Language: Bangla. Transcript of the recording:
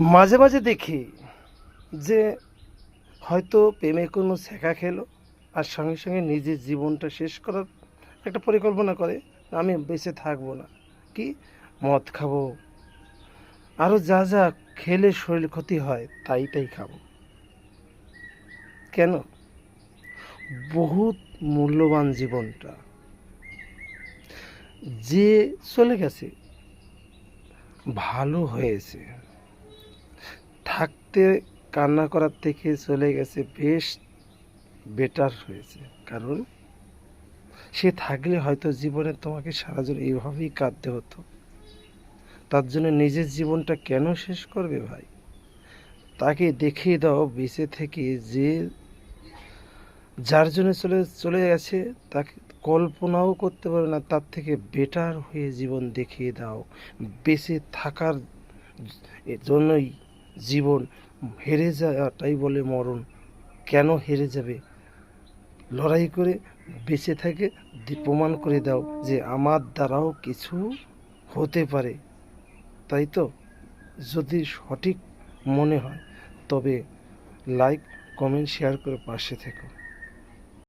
মাঝে মাঝে দেখি যে হয়তো প্রেমে কোনো শেখা খেলো আর সঙ্গে সঙ্গে নিজের জীবনটা শেষ করার একটা পরিকল্পনা করে, আমি বেঁচে থাকব না। কি? মদ খাব। আরও যা যা খেলে শরীর ক্ষতি হয় তাই তাই খাব। কেন? বহুত মূল্যবান জীবনটা। যে চলে গেছে, ভালো হয়েছে। থাকতে কান্না করার থেকে চলে গেছে, বেশ বেটার হয়েছে। কারণ সে থাকলে হয়তো জীবনে তোমাকে সারা জীবন এইভাবেই কাঁদতে হতো। তার জন্য নিজের জীবনটা কেন শেষ করবে ভাই? তাকে দেখিয়ে দাও বেঁচে থেকে যে যার জন্য চলে চলে গেছে, তাকে কল্পনাও করতে পারে না, তার থেকে বেটার হয়ে জীবন দেখিয়ে দাও। বেঁচে থাকার জন্যই জীবন হেরে যাওয়াটাই বলে মরণ। কেন হেরে যাবে? লড়াই করে বেঁচে থাকে প্রমাণ করে দাও যে আমার দ্বারাও কিছু হতে পারে। তাই তো? যদি সঠিক মনে হয়, তবে লাইক কমেন্ট শেয়ার করে পাশে থেকো।